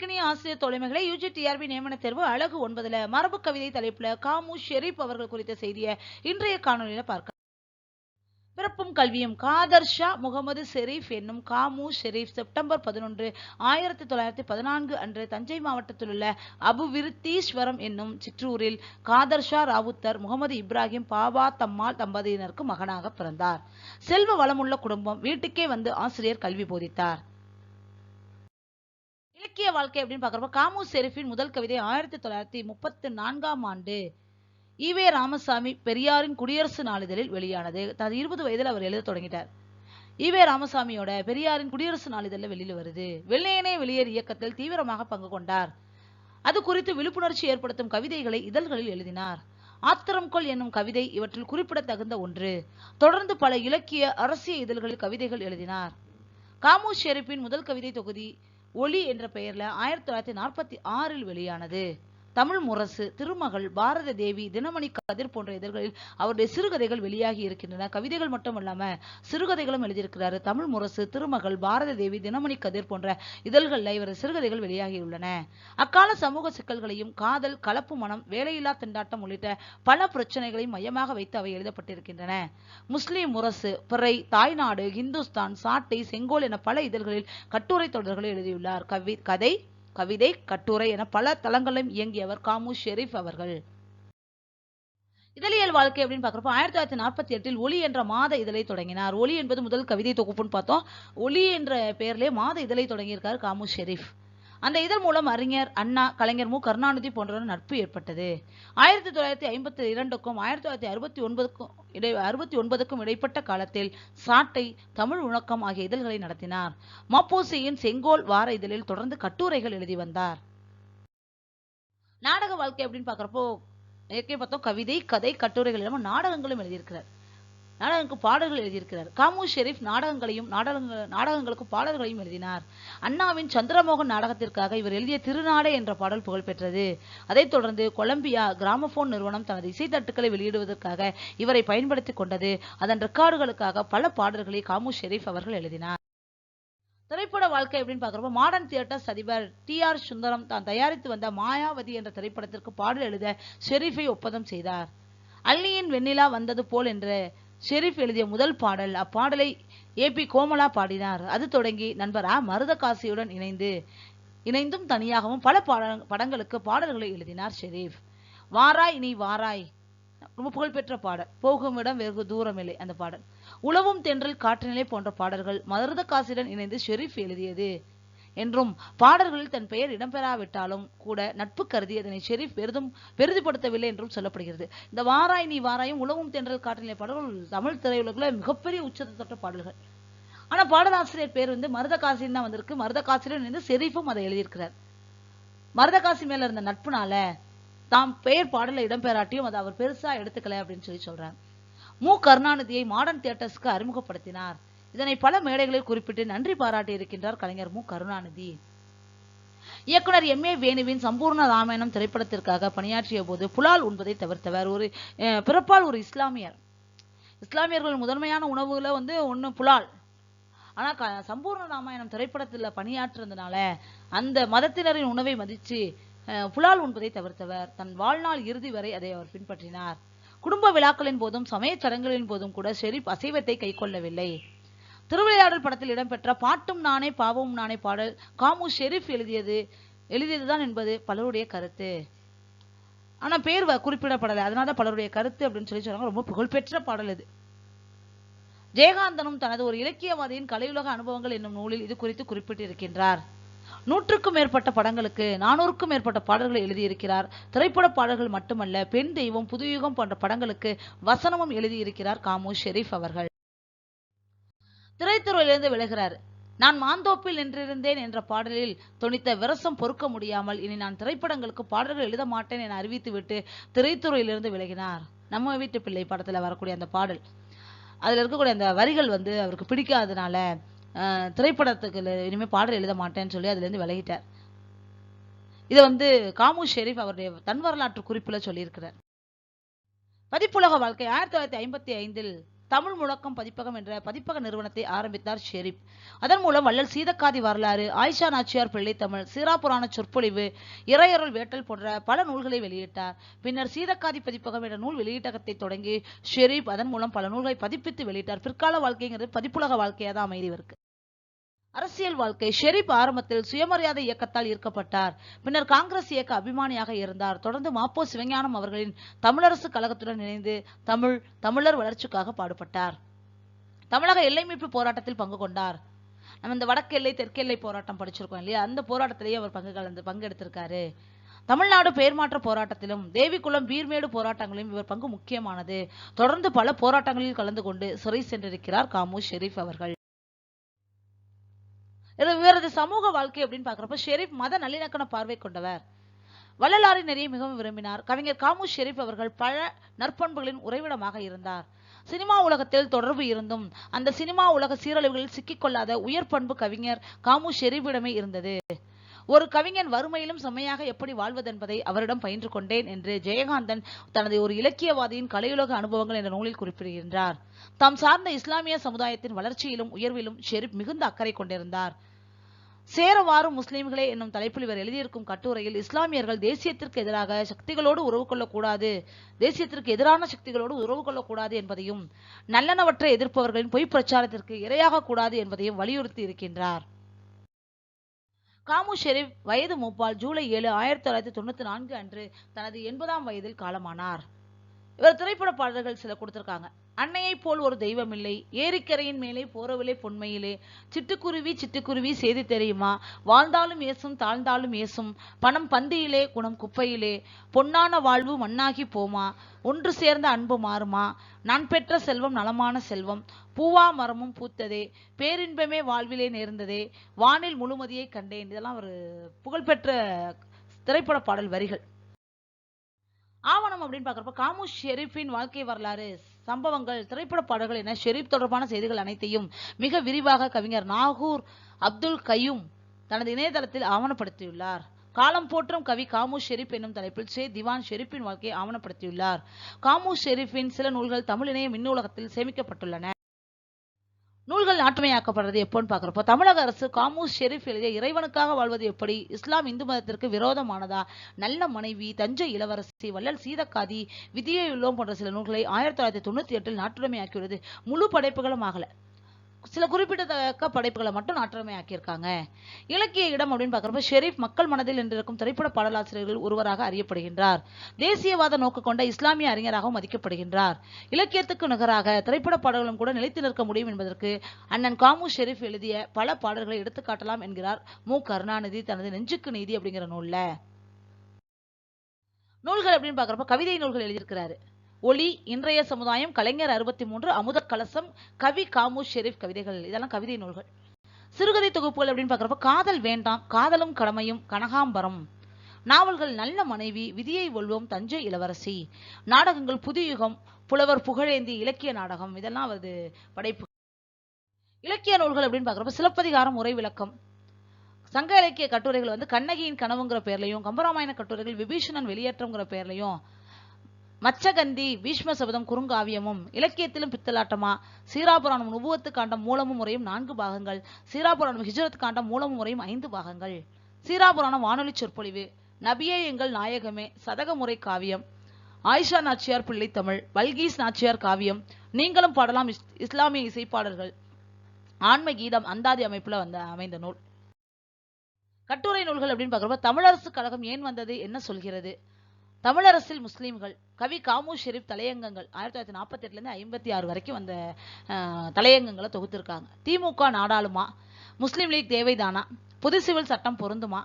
அன்பிற்கினிய ஆசிரியர் தோழமைகளை UG TRP நியமன தேர்வு அழகு ஒன்பதுல. மரபு கவிதை தலைப்புல காமு ஷெரீப் அவர்கள் குறித்த செய்தியை இன்றைய காணொலியில பார்க்க பிறப்பும் கல்வியும். காதர் ஷா முகமது ஷெரீப் என்னும் காமு ஷெரீப் செப்டம்பர் பதினொன்று ஆயிரத்தி தொள்ளாயிரத்தி பதினான்கு அன்று தஞ்சை மாவட்டத்தில் உள்ள அபுவிருத்தீஸ்வரம் என்னும் சிற்றூரில் காதர் ஷா ராவுத்தர் முகமது இப்ராஹிம் பாபா தம்மாள் தம்பதியினருக்கு மகனாக பிறந்தார். செல்வ வளமுள்ள குடும்பம் வீட்டுக்கே வந்து ஆசிரியர் கல்வி போதித்தார். இலக்கிய வாழ்க்கை அப்படின்னு பார்க்குறப்ப காமு செரிஃபின் முதல் கவிதை ஆயிரத்தி தொள்ளாயிரத்தி முப்பத்தி நான்காம் ஆண்டு ஈவே ராமசாமி பெரியாரின் குடியரசு நாளிதழில் வெளியானது. தனது இருபது வயதில் அவர் எழுத தொடங்கிட்டார். ஈவே ராமசாமியோட பெரியாரின் குடியரசு நாளிதழில் வெளியில் வருது. வெள்ளையனே வெளியேறு இயக்கத்தில் தீவிரமாக பங்கு கொண்டார். அது குறித்து விழிப்புணர்ச்சி ஏற்படுத்தும் கவிதைகளை இதழ்களில் எழுதினார். ஆத்திரம் கொள் என்னும் கவிதை இவற்றில் குறிப்பிடத்தகுந்த ஒன்று. தொடர்ந்து பல இலக்கிய அரசிய இதழ்களில் கவிதைகள் எழுதினார். காமு ஷெரீப்பின் முதல் கவிதை தொகுதி ஒளி என்ற பெயர்ல ஆயிரத்தி தொள்ளாயிரத்தி நாற்பத்தி ஆறில் வெளியானது. தமிழ் முரசு திருமகள் பாரத தேவி தினமணி கதிர் போன்ற இதழ்களில் அவருடைய சிறுகதைகள் வெளியாகி இருக்கின்றன. கவிதைகள் மட்டுமல்லாம சிறுகதைகளும் எழுதியிருக்கிறாரு. தமிழ் முரசு திருமகள் பாரத தேவி தினமணி கதிர் போன்ற இதழ்களில் இவர் சிறுகதைகள் வெளியாகியுள்ளன. அக்கால சமூக சிக்கல்களையும் காதல் கலப்பு மனம் வேலையில்லா திண்டாட்டம் உள்ளிட்ட பல பிரச்சனைகளையும் மையமாக வைத்து அவை எழுதப்பட்டிருக்கின்றன. முஸ்லிம் முரசு பிறை தாய்நாடு ஹிந்துஸ்தான் சாட்டை செங்கோல் என பல இதழ்களில் கட்டுரை தொடர்களை எழுதியுள்ளார். கவி கதை கவிதை கட்டுரை என பல தளங்களிலும் இயங்கியவர் காமு ஷெரீப் அவர்கள். இதழியல் வாழ்க்கை அப்படின்னு பாக்குறப்ப ஆயிரத்தி தொள்ளாயிரத்தி நாற்பத்தி எட்டில் ஒளி என்ற மாத இதழை தொடங்கினார். ஒளி என்பது முதல் கவிதை தொகுப்புன்னு பார்த்தோம். ஒளி என்ற பெயர்லேயே மாத இதழை தொடங்கியிருக்கார் காமு ஷெரீப். அந்த இதழ் மூலம் அறிஞர் அண்ணா கலைஞர் மு. கருணாநிதி போன்றவர் நட்பு ஏற்பட்டது. ஆயிரத்தி தொள்ளாயிரத்தி ஐம்பத்தி இரண்டுக்கும் ஆயிரத்தி தொள்ளாயிரத்தி அறுபத்தி ஒன்பதுக்கும் இடை அறுபத்தி ஒன்பதுக்கும் இடைப்பட்ட காலத்தில் சாட்டை தமிழ் உணக்கம் ஆகிய இதழ்களை நடத்தினார். மப்போசியின் செங்கோல் வார இதழில் தொடர்ந்து கட்டுரைகள் எழுதி வந்தார். நாடக வாழ்க்கை அப்படின்னு பார்க்குறப்போ ஏற்கனவே பார்த்தோம் கவிதை கதை கட்டுரைகள் இல்லாமல் நாடகங்களும் எழுதியிருக்கிறார். நாடகங்களுக்கு பாடல்கள் எழுதியிருக்கிறார். காமு ஷெரீப் நாடகங்களையும் நாடகங்கள் நாடகங்களுக்கு பாடல்களையும் எழுதினார். அண்ணாவின் சந்திரமோகன் நாடகத்திற்காக இவர் எழுதிய திருநாடே என்ற பாடல் புகழ்பெற்றது. அதைத் தொடர்ந்து கொலம்பியா கிராமபோன் நிறுவனம் தனது இசைத்தட்டுக்களை வெளியிடுவதற்காக இவரை பயன்படுத்திக் கொண்டது. அதன் ரெக்கார்டுகளுக்காக பல பாடல்களை காமு ஷெரீப் அவர்கள் எழுதினார். திரைப்பட வாழ்க்கை அப்படின்னு பார்க்குறப்ப மாடர்ன் தியேட்டர்ஸ் அதிபர் டி ஆர் சுந்தரம் தான் தயாரித்து வந்த மாயாவதி என்ற திரைப்படத்திற்கு பாடல் எழுத ஷெரீஃபை ஒப்பந்தம் செய்தார். அல்லியின் வெண்ணிலா வந்தது போல் என்ற ஷெரீப் எழுதிய முதல் பாடல். அப்பாடலை ஏ பி கோமலா பாடினார். அது தொடங்கி நண்பர் ஆ. மருதகாசியுடன் இணைந்து இணைந்தும் தனியாகவும் பல பாட படங்களுக்கு பாடல்களை எழுதினார் ஷெரீப் வாராய் நீ வாராய். ரொம்ப புகழ்பெற்ற பாடல். போகும் இடம் வெகு தூரம் இல்லை அந்த பாடல். உழவும் தென்றல் காற்றுநிலை போன்ற பாடல்கள் மருதகாசியுடன் இணைந்து ஷெரீப் எழுதியது. என்றும் பாடல்களில் தன் பெயர் இடம்பெறாவிட்டாலும் கூட நட்பு கருதி அதனை ஷெரீப் பெரிதும் பெரிதுபடுத்தவில்லை என்றும் சொல்லப்படுகிறது. இந்த வாராய் நீ வாராயும் உலவும் தென்றல் காற்றிலே பாடல்கள் தமிழ் திரையுலகில் மிகப்பெரிய உச்சத்தை தொட்ட பாடல்கள். ஆனா பாடலாசிரியர் பேர் வந்து மருதகாசின்னு தான் வந்திருக்கு. மருதகாசிரியர் இணைந்து ஷெரீஃபும் அதை எழுதியிருக்கிறார். மருதகாசி மேல இருந்த நட்புனால தாம் பெயர் பாடல இடம்பெறாட்டியும் அதை அவர் பெருசா எடுத்துக்கல அப்படின்னு சொல்லி சொல்றார். மு. கருணாநிதியை மாடர்ன் தியேட்டர்ஸ்க்கு அறிமுகப்படுத்தினார். இதனை பல மேடைகளில் குறிப்பிட்டு நன்றி பாராட்டி இருக்கின்றார் கலைஞர் மு. கருணாநிதி. இயக்குனர் எம். ஏ. வேணுவின் சம்பூர்ண ராமாயணம் திரைப்படத்திற்காக பணியாற்றிய போது புலால் உண்பதை தவிர்த்தவர். ஒரு பிறப்பால் ஒரு இஸ்லாமியர். இஸ்லாமியர்கள் முதன்மையான உணவுல வந்து ஒன்று புலால். ஆனா க- சம்பூர்ண ராமாயணம் திரைப்படத்துல பணியாற்றுறதுனால அந்த மதத்தினரின் உணவை மதிச்சு அஹ், புலால் உண்பதை தவிர்த்தவர். தன் வாழ்நாள் இறுதி வரை அதை அவர் பின்பற்றினார். குடும்ப விழாக்களின் போதும் சமயச் சடங்குகளின் போதும் கூட ஷெரீப் அசைவத்தை கைக்கொள்ளவில்லை. திருவிளையாடல் படத்தில் இடம்பெற்ற பாட்டும் நானே பாவமும் நானே பாடல் காமு ஷெரீப் எழுதியது. எழுதியதுதான் என்பது பலருடைய கருத்து. ஆனால் பேர் குறிப்பிடப்படலை. அதனால தான் பலருடைய கருத்து அப்படின்னு சொல்லி சொல்றாங்க. ரொம்ப புகழ்பெற்ற பாடல் இது. ஜெயகாந்தனும் தனது ஒரு இலக்கியவாதியின் கலையுலக அனுபவங்கள் என்னும் நூலில் இது குறித்து குறிப்பிட்டிருக்கின்றார். நூற்றுக்கும் மேற்பட்ட படங்களுக்கு நானூறுக்கும் மேற்பட்ட பாடல்களை எழுதியிருக்கிறார். திரைப்பட பாடல்கள் மட்டுமல்ல பெண் தெய்வம் புதுயுகம் போன்ற படங்களுக்கு வசனமும் எழுதியிருக்கிறார் காமு ஷெரீப் அவர்கள். திரைத்துறையிலிருந்து விலகிறார். நான் மாந்தோப்பில் நின்றிருந்தேன் என்ற பாடலில் தொனித்த விரசம் பொறுக்க முடியாமல் இனி நான் திரைப்படங்களுக்கு பாடல்கள் எழுத மாட்டேன் என அறிவித்துவிட்டு திரைத்துறையிலிருந்து விலகினார். நம்ம வீட்டு பிள்ளை படத்தில் வரக்கூடிய அந்த பாடல். அதில் இருக்கக்கூடிய அந்த வரிகள் வந்து அவருக்கு பிடிக்காதனால திரைப்படத்துக்கு இனிமேல் பாடல் எழுத மாட்டேன்னு சொல்லி அதுலேருந்து விலகிட்டார். இதை வந்து காமு ஷெரீஃப் அவருடைய தன் வரலாற்று குறிப்பில் சொல்லியிருக்கிறார். பதிப்புலக வாழ்க்கை ஆயிரத்தி தொள்ளாயிரத்தி ஐம்பத்தி ஐந்தில் தமிழ் முழக்கம் பதிப்பகம் என்ற பதிப்பக நிறுவனத்தை ஆரம்பித்தார் ஷெரீப். அதன் மூலம் வள்ளல் சீதக்காதி வரலாறு ஆயிஷா நாச்சியார் பிள்ளை தமிழ் சீராபுராண சொற்பொழிவு இறையருள் வேட்டல் போன்ற பல நூல்களை வெளியிட்டார். பின்னர் சீதக்காதி பதிப்பகம் என்ற நூல் வெளியீட்டகத்தை தொடங்கி ஷெரீப் அதன் மூலம் பல நூல்களை பதிப்பித்து வெளியிட்டார். பிற்கால வாழ்க்கைங்கிறது பதிப்புலக வாழ்க்கையாக தான் அமைதிவருக்கு அரசியல் வாழ்க்கை ஷெரீப் ஆரம்பத்தில் சுயமரியாதை இயக்கத்தால் ஈர்க்கப்பட்டார். பின்னர் காங்கிரஸ் இயக்க அபிமானியாக இருந்தார். தொடர்ந்து மாப்போ சிவஞானம் அவர்களின் தமிழரசு கழகத்துடன் இணைந்து தமிழ் தமிழர் வளர்ச்சிக்காக பாடுபட்டார். தமிழக எல்லை மீட்பு போராட்டத்தில் பங்கு கொண்டார். நம்ம இந்த வடக்கு எல்லை தெற்கு எல்லை போராட்டம் படிச்சிருக்கோம் இல்லையா? அந்த போராட்டத்திலேயே அவர் பங்கு கலந்து பங்கெடுத்திருக்காரு. தமிழ்நாடு பெயர் மாற்ற போராட்டத்திலும் தேவிக்குளம் பீர்மேடு போராட்டங்களிலும் இவர் பங்கு முக்கியமானது. தொடர்ந்து பல போராட்டங்களில் கலந்து கொண்டு சிறை சென்றிருக்கிறார் காமு ஷெரீப் அவர்கள். இவரது சமூக வாழ்க்கை அப்படின்னு பார்க்குறப்ப ஷெரீப் மத நல்லிணக்கண பார்வை கொண்டவர். வள்ளலாரின் நெறியை மிகவும் விரும்பினார். கவிஞர் காமு ஷெரீப் அவர்கள் பல நற்பண்புகளின் உறைவிடமாக இருந்தார். சினிமா உலகத்தில் தொடர்பு இருந்தும் அந்த சினிமா உலக சீரழிவுகளில் சிக்கிக்கொள்ளாத உயர் பண்பு கவிஞர் காமு ஷெரீப்பிடமே இருந்தது. ஒரு கவிஞன் வறுமையிலும் செம்மையாக எப்படி வாழ்வதென்பதை அவரிடம் பயின்று கொண்டேன் என்று ஜெயகாந்தன் தனது ஒரு இலக்கியவாதியின் கலையுலக அனுபவங்கள் என்ற நூலில் குறிப்பிடுகின்றார். தாம் சார்ந்த இஸ்லாமிய சமுதாயத்தின் வளர்ச்சியிலும் உயர்விலும் ஷெரீப் மிகுந்த அக்கறை கொண்டிருந்தார். சேரவாறு முஸ்லிம்களே என்னும் தலைப்பில் இவர் எழுதியிருக்கும் கட்டுரையில் இஸ்லாமியர்கள் தேசியத்திற்கு எதிராக சக்திகளோடு உறவு கொள்ளக்கூடாது தேசியத்திற்கு எதிரான சக்திகளோடு உறவு கொள்ளக்கூடாது என்பதையும் நல்லனவற்றை எதிர்ப்பவர்களின் பொய் பிரச்சாரத்திற்கு இரையாக கூடாது என்பதையும் வலியுறுத்தி இருக்கின்றார். காமு ஷெரீப் வயது மூப்பால் ஜூலை ஏழு ஆயிரத்தி தொள்ளாயிரத்தி தொண்ணூத்தி நான்கு அன்று தனது எண்பதாம் வயதில் காலமானார். இவர் திரைப்பட பாடல்கள் சில கொடுத்திருக்காங்க. அன்னையைப் போல் ஒரு தெய்வமில்லை. ஏரிக்கரையின் மேலே போறவில்லை பொன்மையிலே. சிட்டுக்குருவி சிட்டுக்குருவி செய்தி தெரியுமா? வாழ்ந்தாலும் ஏசும் தாழ்ந்தாலும் ஏசும். பணம் பந்தியிலே குணம் குப்பையிலே. பொன்னான வாழ்வு மண்ணாகி போமா? ஒன்று சேர்ந்த அன்பு மாறுமா? நான் பெற்ற செல்வம் நலமான செல்வம். பூவா மரமும் பூத்ததே. பேரின்பமே வாழ்விலே நேர்ந்ததே. வானில் முழுமதியை கண்டேன். இதெல்லாம் ஒரு புகழ்பெற்ற திரைப்பட பாடல் வரிகள். ஆவணம் அப்படின்னு பார்க்குறப்ப காமு ஷெரீஃபின் வாழ்க்கை வரலாறு சம்பவங்கள் திரைப்பட பாடல்கள் என ஷெரீப் தொடர்பான செய்திகள் அனைத்தையும் மிக விரிவாக கவிஞர் நாகூர் அப்துல் கையும் தனது இணையதளத்தில் ஆவணப்படுத்தியுள்ளார். காலம் போற்றும் கவி காமு ஷெரீப் என்னும் தலைப்பில் சே திவான் ஷெரீப்பின் வாழ்க்கையை ஆவணப்படுத்தியுள்ளார். காமு ஷெரீஃபின் சில நூல்கள் தமிழ் இணைய மின்னூலகத்தில் சேமிக்கப்பட்டுள்ளன. நூல்கள் நாட்டுமையாக்கப்படுறது எப்போன்னு பார்க்குறப்போ தமிழக அரசு காமூஸ் ஷெரீப் எழுதிய இறைவனுக்காக வாழ்வது எப்படி? இஸ்லாம் இந்து மதத்திற்கு விரோதமானதா? நல்ல மனைவி தஞ்சை இளவரசி வள்ளல் சீதக்காதி விதியை உள்ளோம் போன்ற சில நூல்களை ஆயிரத்தி தொள்ளாயிரத்தி தொண்ணூத்தி எட்டில் நாட்டுடைமையாக்கியுள்ளது. முழு படைப்புகளும் ஆகல. சில குறிப்பிடத்தக்க படைப்புகளை மட்டும் நாட்டுடைமை ஆக்கியிருக்காங்க. இலக்கிய இடம் அப்படின்னு பார்க்குறப்ப ஷெரீப் மக்கள் மனதில் நின்றிருக்கும் திரைப்பட பாடலாசிரியர்கள் ஒருவராக அறியப்படுகின்றார். தேசியவாத நோக்கு கொண்ட இஸ்லாமிய அறிஞராகவும் மதிக்கப்படுகின்றார். இலக்கியத்துக்கு நிகராக திரைப்பட பாடல்களும் கூட நிலைத்து நிற்க முடியும் என்பதற்கு அண்ணன் காமு ஷெரீப் எழுதிய பல பாடல்களை எடுத்துக்காட்டலாம் என்கிறார் மு. கருணாநிதி தனது நெஞ்சுக்கு நீதி அப்படிங்கிற நூல்ல. நூல்கள் அப்படின்னு பார்க்குறப்ப கவிதை நூல்கள் எழுதியிருக்கிறாரு. ஒளி இன்றைய சமுதாயம் கலைஞர் அறுபத்தி மூன்று அமுத கலசம் கவி காமு ஷெரீப் கவிதைகள் இதெல்லாம் கவிதை நூல்கள். சிறுகதை தொகுப்புகள் அப்படின்னு பார்க்குறப்ப காதல் வேண்டாம் காதலும் கடமையும் கனகாம்பரம். நாவல்கள் நல்ல மனைவி விதியை ஒல்வம் தஞ்சை இளவரசி. நாடகங்கள் புதுயுகம் புலவர் புகழேந்தி இலக்கிய நாடகம் இதெல்லாம் அவரது படைப்பு. இலக்கிய நூல்கள் அப்படின்னு பார்க்குறப்ப சிலப்பதிகாரம் உரை விளக்கம். சங்க இலக்கிய கட்டுரைகள் வந்து கண்ணகியின் கனவுங்கிற பேர்லையும் கம்பராமாயண கட்டுரைகள் விபீஷணன் வெளியேற்றம்ங்கிற பேர்லையும் மச்சகந்தி பீஷ்ம சபதம் குறுங்காவியமும் இலக்கியத்திலும் பித்தலாட்டமா? சீராபுராணம் நுபுவத்து காண்டம் மூலமும் முறையும் நான்கு பாகங்கள். சீராபுராணம் ஹிஜரத் காண்டம் மூலமும் முறையும் ஐந்து பாகங்கள். சீராபுராணம் வானொலி சொற்பொழிவு. நபியே எங்கள் நாயகமே சதக முறை காவியம். ஆயிஷா நாச்சியார் பிள்ளை தமிழ். வல்கீஸ் நாச்சியார் காவியம். நீங்களும் பாடலாம் இஸ்- இஸ்லாமிய இசைப்பாடல்கள். ஆன்ம கீதம் அந்தாதி அமைப்புல வந்த அமைந்த நூல். கட்டுரை நூல்கள் அப்படின்னு பார்க்குறப்ப தமிழரசு கழகம் ஏன் வந்தது? என்ன சொல்கிறது? தமிழரசில் முஸ்லீம்கள் கவி காமு ஷெரீப் தலையங்கங்கள் ஆயிரத்தி தொள்ளாயிரத்தி நாற்பத்தி எட்டுலேருந்து ஐம்பத்தி ஆறு வரைக்கும் வந்த தலையங்கங்களை தொகுத்திருக்காங்க. திமுக நாடாளுமா முஸ்லீம் லீக் தேவைதானா பொது சிவில் சட்டம் பொருந்துமா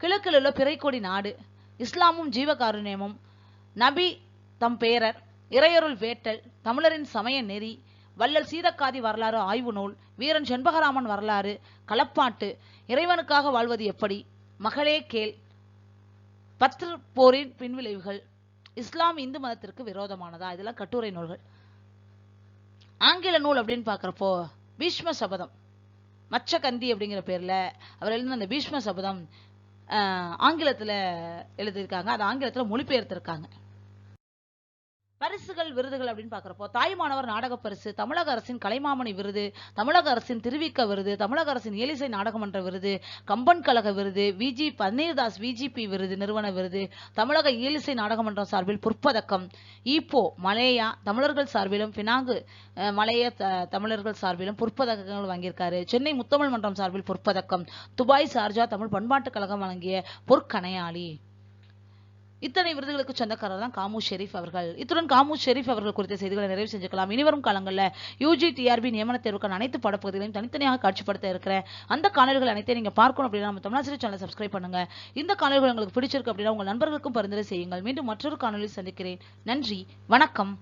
கிழக்கில் உள்ள பிறைக்கொடி நாடு இஸ்லாமும் ஜீவகாருண்யமும் நபி தம் பேரர் இறையருள் வேட்டல் தமிழரின் சமய நெறி வள்ளல் சீதக்காதி வரலாறு ஆய்வு நூல் வீரன் செண்பகராமன் வரலாறு களப்பாட்டு இறைவனுக்காக வாழ்வது எப்படி மகளே கேள் பத்ர் போரின் பின்விளைவுகள் இஸ்லாம் இந்து மதத்திற்கு விரோதமானதா? இதெல்லாம் கட்டுரை நூல்கள். ஆங்கில நூல் அப்படின்னு பார்க்குறப்போ பீஷ்ம சபதம். மச்சகந்தி அப்படிங்கிற பேரில் அவர் எழுதின அந்த பீஷ்ம சபதம் ஆங்கிலத்தில் எழுதியிருக்காங்க. அது ஆங்கிலத்தில் மொழிபெயர்த்திருக்காங்க. பரிசுகள் விருதுகள் அப்படின்னு பார்க்குறப்போ தாய்மானவர் நாடக பரிசு தமிழக அரசின் கலைமாமணி விருது தமிழக அரசின் திருவிக்க விருது தமிழக அரசின் ஏலிசை நாடகமன்ற விருது கம்பன் கழக விருது விஜி பன்னீர்தாஸ் விஜிபி விருது நிறுவன விருது தமிழக இயலிசை நாடகமன்றம் சார்பில் பொற்பதக்கம். ஈப்போ மலேயா தமிழர்கள் சார்பிலும் பினாங்கு மலைய த- தமிழர்கள் சார்பிலும் பொற்பதக்கங்கள் வாங்கியிருக்காரு. சென்னை முத்தமிழ் மன்றம் சார்பில் பொற்பதக்கம். துபாய் சார்ஜா தமிழ் பண்பாட்டுக் கழகம் வழங்கிய பொற்கணையாளி. இத்தனை விருதுகளுக்கு சொந்தக்காரர் தான் காமு ஷெரீப் அவர்கள். இத்துடன் காமு ஷெரீப் அவர்கள் குறித்த செய்திகளை நிறைவு செஞ்சுக்கலாம். இனிவரும் காலங்களில் யூஜி டிஆர்பி நியமன தேர்வுக்கான அனைத்து பாடப்பகுதிகளையும் தனித்தனியாக காட்சிப்படுத்த இருக்கிறேன் அந்த காணொலிகள் அனைத்தையும் நீங்க பார்க்கணும் அப்படின்னா நம்ம தமிழாசிரியர் சேனலை சப்ஸ்கிரைப் பண்ணுங்க. இந்த காணொலிகள் உங்களுக்கு பிடிச்சிருக்கு அப்படின்னா உங்கள் நண்பர்களுக்கும் பரிந்துரை செய்யுங்கள். மீண்டும் மற்றொரு காணொலியில் சந்திக்கிறேன். நன்றி. வணக்கம்.